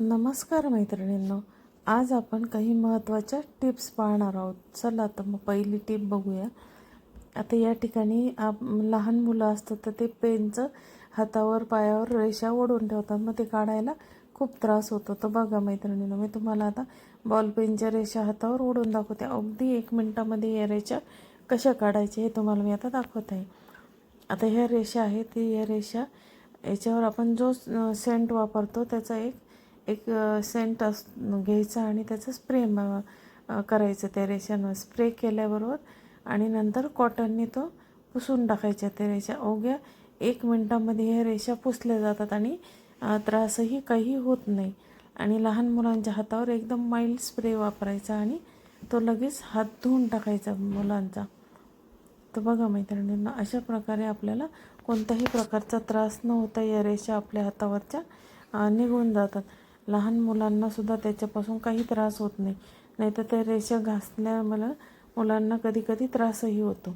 नमस्कार मैत्रिणींनो आज आपण काही महत्त्वाच्या टिप्स पाहणार आहोत. चला तर मग पहिली टिप बघूया. आता या ठिकाणी आप लहान मुलं असतात तर ते पेनचं हातावर पायावर रेषा ओढून ठेवतात. मग ते काढायला खूप त्रास होतो. तर बघा मैत्रिणींनो मी तुम्हाला आता बॉल पेनच्या रेषा हातावर ओढून दाखवते. अगदी एक मिनटामध्ये या रेषा कशा काढायच्या हे तुम्हाला मी आता दाखवत आहे. आता ह्या रेषा आहेत. ती या रेषा याच्यावर आपण जो सेंट वापरतो त्याचा एक एक सेंट अस घ्यायचा आणि त्याचं स्प्रे म करायचं त्या रेषांवर. स्प्रे केल्याबरोबर आणि नंतर कॉटनने तो पुसून टाकायच्या त्या रेषा. अवघ्या एक मिनटामध्ये ह्या रेषा पुसल्या जातात आणि त्रासही काही होत नाही. आणि लहान मुलांच्या हातावर एकदम माइल्ड स्प्रे वापरायचा आणि तो लगेच हात धुवून टाकायचा मुलांचा. तर बघा मैत्रिणींना अशा प्रकारे आपल्याला कोणत्याही प्रकारचा त्रास न होता या रेषा आपल्या हातावरच्या निघून जातात. लहान मुलांनासुद्धा त्याच्यापासून काही त्रास होत नाही. नाहीतर त्या रेषा घासल्या मला मुलांना कधी कधी त्रासही होतो.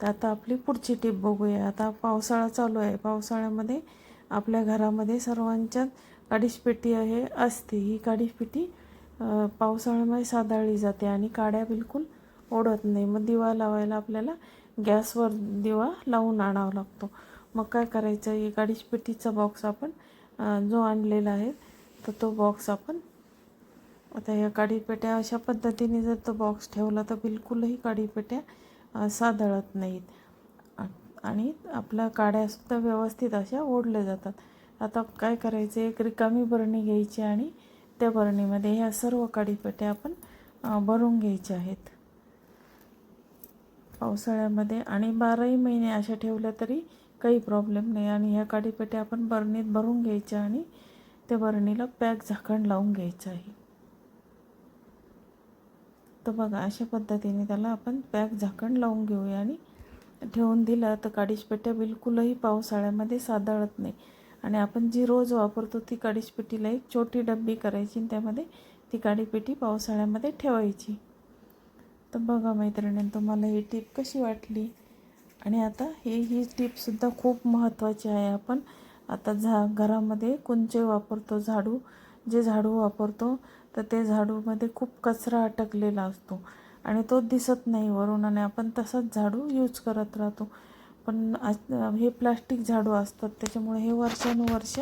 तर आता आपली पुढची टीप बघूया. आता पावसाळा चालू आहे. पावसाळ्यामध्ये आपल्या घरामध्ये सर्वांच्यात काडीशपेटी आहे असते. ही काडीशपेटी पावसाळ्यामध्ये साधाळली जाते आणि काड्या बिलकुल ओढत नाही. मग दिवा लावायला आपल्याला गॅसवर दिवा लावून आणावा लागतो. मग काय करायचं? ही काडीशपेटीचा बॉक्स आपण जो आणलेला आहे तर तो बॉक्स आपण आता या काडीपेट्या अशा पद्धतीने जर तो बॉक्स ठेवला तर बिलकुलही काडीपेट्या सादळत नाहीत. आणि आपल्या काड्यासुद्धा व्यवस्थित अशा ओढल्या जातात. आता काय करायचं एक रिकामी बरणी घ्यायची आणि त्या बरणीमध्ये ह्या सर्व काडीपेट्या आपण भरून घ्यायच्या आहेत. पावसाळ्यामध्ये आणि बाराही महिने अशा ठेवल्या तरी काही प्रॉब्लेम नाही. आणि ह्या काडीपेट्या आपण बरणीत भरून घ्यायच्या आणि त्या बरणीला पॅक झाकण लावून घ्यायचं आहे. तर बघा अशा पद्धतीने त्याला आपण पॅक झाकण लावून घेऊया आणि ठेवून दिलं तर काडीशपेट्या बिलकुलही पावसाळ्यामध्ये सादळत नाही. आणि आपण जी रोज वापरतो ती काडीशपेटीला एक छोटी डब्बी करायची आणि त्यामध्ये ती काडीपेटी पावसाळ्यामध्ये ठेवायची. तर बघा मैत्रिणींनी तुम्हाला ही टीप कशी वाटली? आणि आता ही ही टीपसुद्धा खूप महत्त्वाची आहे. आपण आता झा घरामध्ये कुंचे वापरतो झाडू. जे झाडू वापरतो तर ते झाडूमध्ये खूप कचरा अटकलेला असतो. आणि तो दिसत नाही वरून आणि आपण तसंच झाडू यूज करत राहतो. पण हे प्लास्टिक झाडू असतात. त्याच्यामुळे हे वर्षानुवर्ष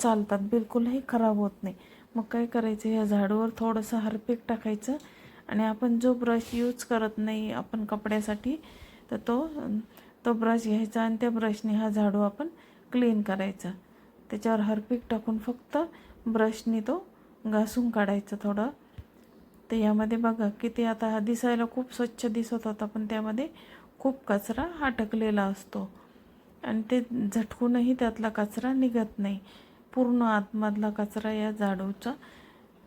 चालतात. बिलकुलही खराब होत नाही. मग काय करायचं? ह्या झाडूवर थोडंसं हरपीक टाकायचं. आणि आपण जो ब्रश यूज करत नाही आपण कपड्यासाठी तर तो तो ब्रश घ्यायचा. आणि त्या ब्रशने हा झाडू आपण क्लीन करायचं. त्याच्यावर हरपीक टाकून फक्त ब्रशनी तो घासून काढायचं थोडं. तर यामध्ये बघा किती आता हा दिसायला खूप स्वच्छ दिसत होता पण त्यामध्ये खूप कचरा अटकलेला असतो. आणि ते झटकूनही त्यातला कचरा निघत नाही. पूर्ण आतमधला कचरा या झाडूचा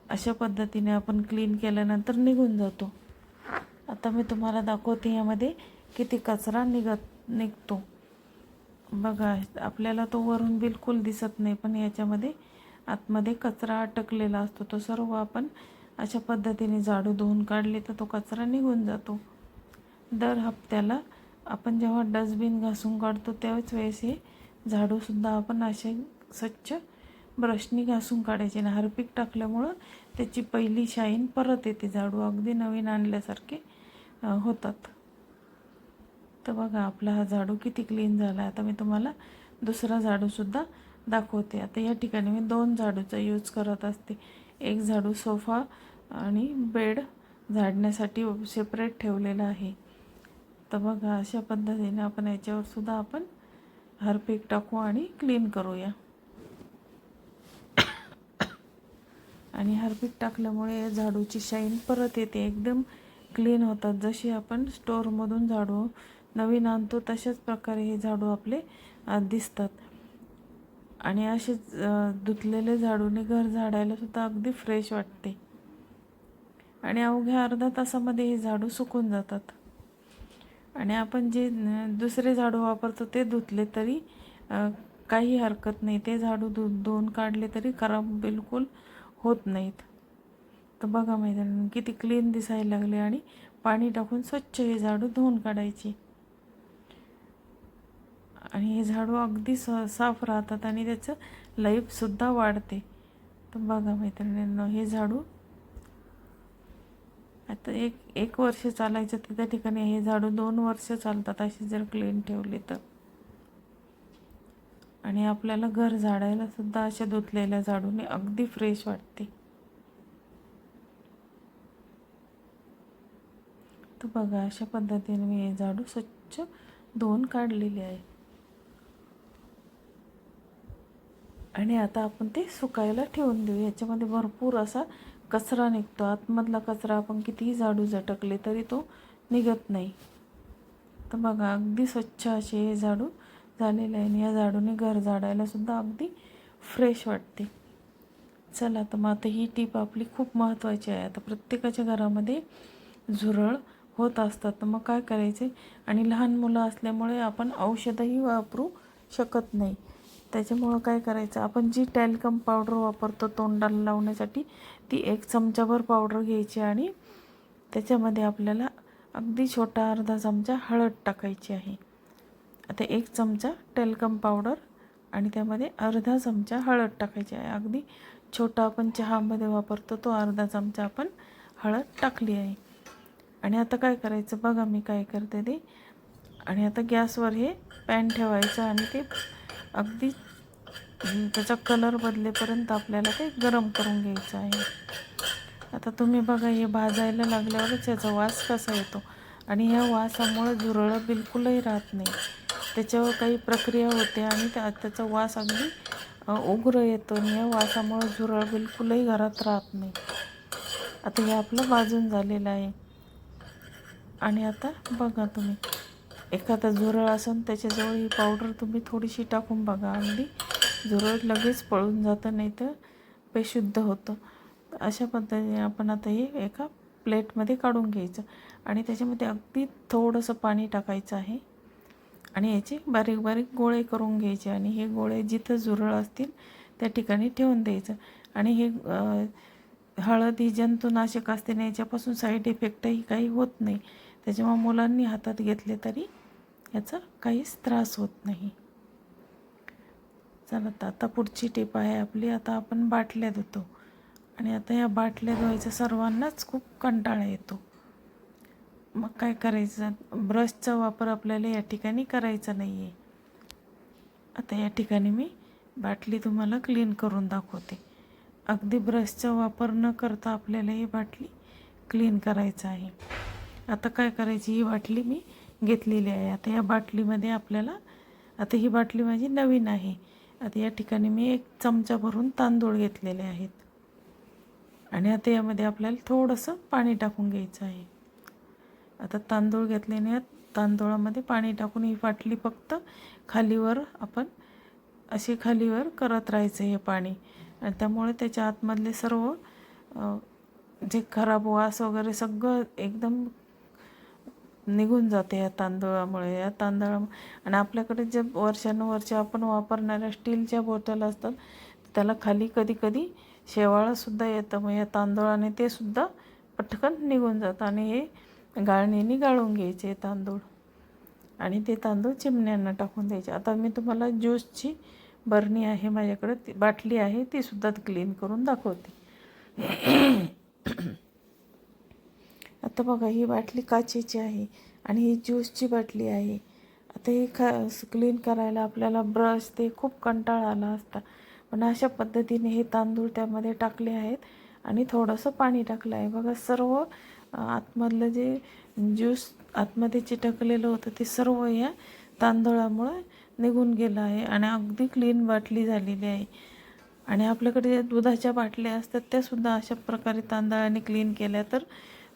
अशा पद्धतीने आपण क्लीन केल्यानंतर निघून जातो. आता मी तुम्हाला दाखवते यामध्ये किती कचरा निघत निघतो. बघा आपल्याला तो वरून बिलकुल दिसत नाही पण याच्यामध्ये आतमध्ये कचरा अटकलेला असतो. तो सर्व आपण अशा पद्धतीने झाडू धुवून काढले तर तो कचरा निघून जातो. दर हप्त्याला आपण जेव्हा डस्टबिन घासून काढतो त्याच वेळेस हे झाडूसुद्धा आपण असे स्वच्छ ब्रशनी घासून काढायचे आणि हारपीक टाकल्यामुळं त्याची पहिली शाईन परत येते. झाडू अगदी नवीन आणल्यासारखे होतात. तर बघा आपला हा झाडू किती क्लीन झाला. आता मी तुम्हाला दुसरा झाडूसुद्धा दाखवते. आता या ठिकाणी मी दोन झाडूचा यूज करत असते. एक झाडू सोफा आणि बेड झाडण्यासाठी सेपरेट ठेवलेला आहे. तर बघा अशा पद्धतीने आपण याच्यावरसुद्धा आपण हरपीक टाकू आणि क्लीन करूया. आणि हरपीक टाकल्यामुळे या झाडूची शाईन परत येते. एकदम क्लीन होतात. जशी आपण स्टोअरमधून झाडू नवीन आणतो तशाच प्रकारे हे झाडू आपले दिसतात. आणि असेच धुतलेले झाडूने घर झाडायला सुद्धा अगदी फ्रेश वाटते. आणि अवघ्या अर्धा तासामध्ये हे झाडू सुकून जातात. आणि आपण जे दुसरे झाडू वापरतो ते धुतले तरी काही हरकत नाही. ते झाडू धु धुवून काढले तरी खराब बिलकुल होत नाहीत. तर बघा मैदान किती क्लीन दिसायला लागले आणि पाणी टाकून स्वच्छ हे झाडू धुवून काढायची. आणि हे झाडू अगदी स साफ राहतात आणि त्याचं लाईफसुद्धा वाढते. तर बघा मैत्रिणींनो हे झाडू आता एक एक वर्ष चालायचं तर त्या ठिकाणी हे झाडू दोन वर्ष चालतात अशी जर क्लीन ठेवली तर. आणि आपल्याला घर झाडायला सुद्धा अशा धुतलेल्या झाडूने अगदी फ्रेश वाटते. तर बघा अशा पद्धतीने मी हे झाडू स्वच्छ धुवून काढलेले आहे. आणि आता आपण ते सुकायला ठेवून देऊ. याच्यामध्ये भरपूर असा कचरा निघतो. आतमधला कचरा आपण कितीही झाडू झटकले तरी तो निघत नाही. तर बघा अगदी स्वच्छ असे हे झाडू झालेले आहे आणि या झाडूने घर झाडायलासुद्धा अगदी फ्रेश वाटते. चला तर मग आता ही टीप आपली खूप महत्त्वाची आहे. आता प्रत्येकाच्या घरामध्ये झुरळ होत असतात. तर मग काय करायचे? आणि लहान मुलं असल्यामुळे आपण औषधंही वापरू शकत नाही. त्याच्यामुळं काय करायचं? आपण जी टॅल्कम पावडर वापरतो तोंडाला लावण्यासाठी ती एक चमचाभर पावडर घ्यायची आणि त्याच्यामध्ये आपल्याला अगदी छोटा अर्धा चमचा हळद टाकायची आहे. आता एक चमचा टेलकम पावडर आणि त्यामध्ये अर्धा चमचा हळद टाकायची आहे. अगदी छोटा आपण चहामध्ये वापरतो तो अर्धा चमचा आपण हळद टाकली आहे. आणि आता काय करायचं? बघा मी काय करते ते. आणि आता गॅसवर हे पॅन ठेवायचं आणि ते अगदी त्याचा कलर बदलेपर्यंत आपल्याला ते गरम करून घ्यायचं आहे. आता तुम्ही बघा हे भाजायला लागल्यावरच याचा वास कसा येतो. आणि ह्या वासामुळे झुरळं बिलकुलही राहत नाही. त्याच्यावर काही प्रक्रिया होते आणि त्या त्याचा वास अगदी उग्र येतो आणि या वासामुळे झुरळ बिलकुलही घरात राहत नाही. आता हे आपलं भाजून झालेलं आहे. आणि आता बघा तुम्ही. एखादा झुरळ असून त्याच्याजवळ ही पावडर तुम्ही थोडीशी टाकून बघा. अगदी झुरळ लगेच पळून जातं नाही तर बेशुद्ध होतं. अशा पद्धतीने आपण आता हे एका प्लेटमध्ये काढून घ्यायचं आणि त्याच्यामध्ये अगदी थोडंसं पाणी टाकायचं आहे. आणि याचे बारीक बारीक गोळे करून घ्यायचे आणि हे गोळे जिथं झुरळ असतील त्या ठिकाणी ठेवून द्यायचं. आणि हे हळद ही जंतुनाशक असते ना याच्यापासून साईड इफेक्टही काही होत नाही. त्याच्यामुळे मुलांनी हातात घेतले तरी याचा काहीच त्रास होत नाही. चला तर आता पुढची टीप आहे आपली. आता आपण बाटल्या धुतो आणि आता या बाटल्या धुवायचा सर्वांनाच खूप कंटाळा येतो. मग काय करायचं? ब्रशचा वापर आपल्याला या ठिकाणी करायचा नाही आहे आता या ठिकाणी मी बाटली तुम्हाला क्लीन करून दाखवते. अगदी ब्रशचा वापर न करता आपल्याला ही बाटली क्लीन करायचं आहे. आता काय करायची? ही बाटली मी घेतलेली आहे. आता या बाटलीमध्ये आपल्याला आता ही बाटली माझी नवीन आहे. आता या ठिकाणी मी एक चमचा भरून तांदूळ घेतलेले आहेत. आणि आता यामध्ये आपल्याला थोडंसं पाणी टाकून घ्यायचं आहे. आता तांदूळ घेतल्याने तांदूळामध्ये पाणी टाकून ही बाटली फक्त खालीवर आपण अशी खालीवर करत राहायचं हे पाणी. आणि त्यामुळे त्याच्या आतमधले सर्व जे खराब वास वगैरे सगळं एकदम निघून जाते या तांदूळामुळे. या तांदळा आणि आपल्याकडे जे वर्षानुवर्ष आपण वापरणाऱ्या स्टीलच्या बॉटल असतात त्याला खाली कधी कधी शेवाळंसुद्धा येतं. मग या तांदूळाने ते सुद्धा पटकन निघून जातं आणि हे गाळणीने गाळून घ्यायचे तांदूळ. आणि ते तांदूळ चिमण्यांना टाकून द्यायचे. आता मी तुम्हाला ज्यूसची बरणी आहे माझ्याकडे ती बाटली आहे ती सुद्धा क्लीन करून दाखवते. आता बघा ही बाटली काचेची आहे आणि ही ज्यूसची बाटली आहे. आता हे खा क्लीन करायला आपल्याला ब्रश ते खूप कंटाळा आला असता. पण अशा पद्धतीने हे तांदूळ त्यामध्ये टाकले आहेत आणि थोडंसं पाणी टाकलं आहे. बघा सर्व आतमधलं जे ज्यूस आतमध्ये चिटकलेलं होतं ते सर्व या तांदळामुळे निघून गेलं आहे आणि अगदी क्लीन बाटली झालेली आहे. आणि आपल्याकडे ज्या दुधाच्या बाटल्या असतात त्यासुद्धा अशा प्रकारे तांदळाने क्लीन केल्या. तर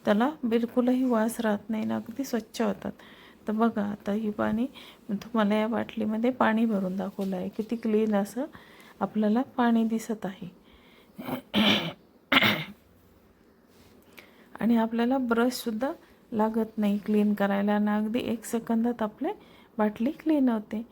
त्याला बिलकुलही वास राहत नाही ना अगदी स्वच्छ होतात. तर बघा आता ही पाणी तुम्हाला या बाटलीमध्ये पाणी भरून दाखवलं आहे. किती क्लीन असं आपल्याला पाणी दिसत आहे. आणि आपल्याला ब्रशसुद्धा लागत नाही क्लीन करायला. आणि अगदी एक सेकंदात आपले बाटली क्लीन होते.